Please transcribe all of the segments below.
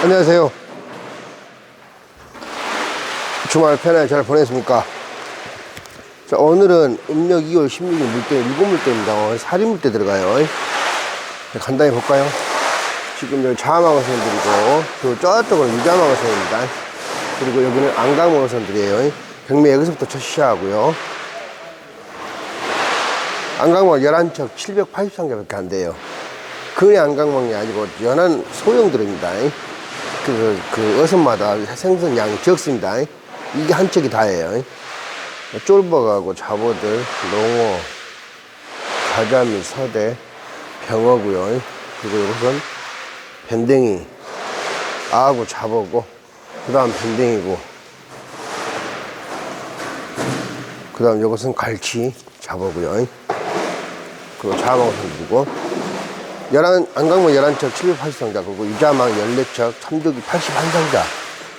안녕하세요. 주말 편하게 잘 보냈습니까? 자, 오늘은 음력 2월 16일 물때, 일곱 물때입니다. 오늘 살이 물때 들어가요. 자, 간단히 볼까요? 지금 여기 자마거선들이고, 그리고 저쪽은 유자마거선입니다. 그리고 여기는 안강마거선들이에요. 백미 여기서부터 첫 시작하고요. 안강막 11척 783개밖에 안 돼요. 근의 안강막이 아니고 연한 소형들입니다. 그, 그 어선마다 생선 양이 적습니다. 이게 한 척이 다예요. 쫄버가고 잡어들, 농어, 가자미, 서대, 병어고요. 그리고 이것은 밴댕이, 아하고 잡어고, 그 다음 밴댕이고, 그 다음 이것은 갈치, 잡어고요. 그리고 자망선들이고, 열한, 안강모 11척 780상자, 그리고 유자망 14척, 참조기 81상자,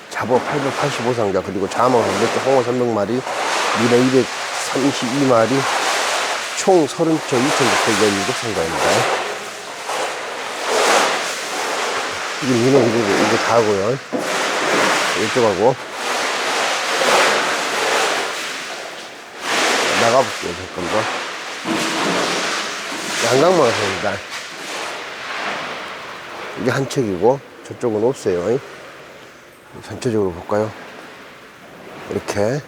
잡어 885상자, 그리고 자망 14척, 홍어 300마리, 미래 232마리, 총 30척 2,617상자입니다. 이게 미네 이거, 이거 다 하고요. 이쪽하고. 나가볼게요, 잠깐만. 양강마선입니다. 이게 한 척이고 저쪽은 없어요. 전체적으로 볼까요? 이렇게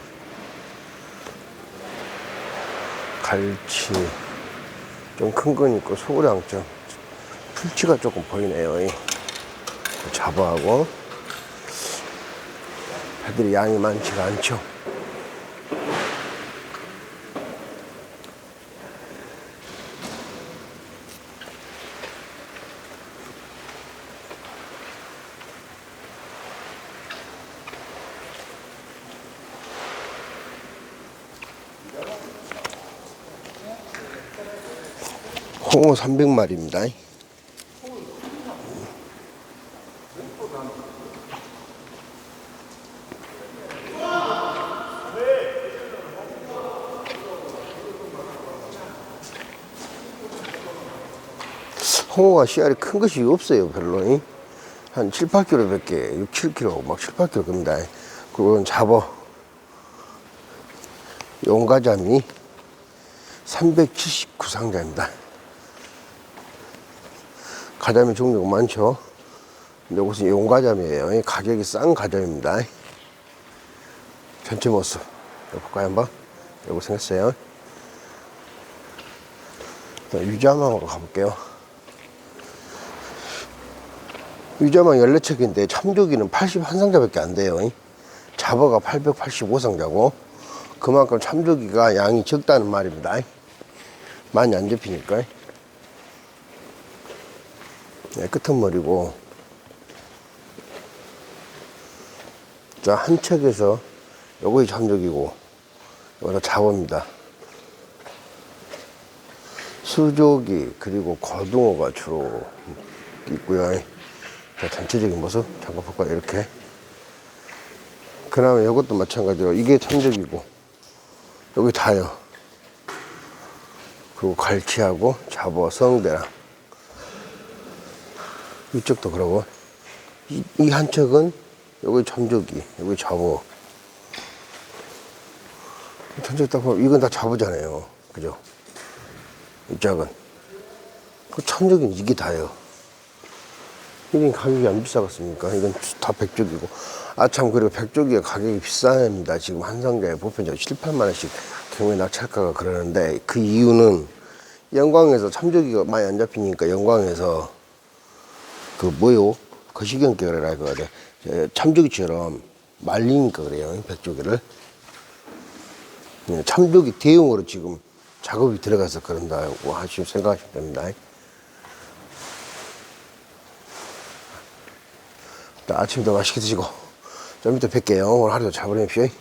갈치 좀 큰 건 있고 소구량 좀 풀치가 조금 보이네요. 잡아하고 애들이 양이 많지가 않죠. 홍어 300마리입니다. 홍어가 씨알이 큰 것이 없어요, 별로. 한 7, 8kg 밖에, 6, 7kg, 막 7, 8kg 겁니다. 그건 잡어. 용가자미 379상자입니다. 가자미 종류가 많죠. 근데 이것은 용가자미예요. 이 가격이 싼 가자미입니다. 전체 모습 볼까요 한번? 이거 생겼어요. 유자망으로 가볼게요. 유자망 14척인데 참조기는 81상자밖에 안 돼요. 잡어가 885상자고 그만큼 참조기가 양이 적다는 말입니다. 많이 안 잡히니까. 네, 끝은 머리고. 자, 한 척에서 요거이 참조기고, 요거는 잡어입니다. 수조기, 그리고 거둥어가 주로 있고요. 자, 전체적인 모습 잠깐 볼까요? 이렇게. 그 다음에 이것도 마찬가지로 이게 참적이고 여기 다요. 그리고 갈치하고 잡어, 성대랑 이쪽도 그러고 이, 이한 척은 여기 참적이, 여기 잡어. 딱 보면 이건 다 잡어잖아요. 그죠? 이 짝은. 그 참적인 이게 다요. 이런 가격이 안 비싸겠습니까? 이건 다 백쪽이고. 아, 참, 그리고 백쪽이가 가격이 비쌉니다. 지금 한 상자에 보편적으로 7, 8만원씩 경매 낙찰가가 그러는데 그 이유는 영광에서 참조기가 많이 안 잡히니까 영광에서 그 뭐요? 거시경계열이라 그래. 참조기처럼 말리니까 그래요. 백조기를. 네, 참조기 대용으로 지금 작업이 들어가서 그런다고 하시면 생각하시면 됩니다. 자, 아침도 맛있게 드시고 좀 이따 뵐게요. 오늘 하루도 잘 보내십시오.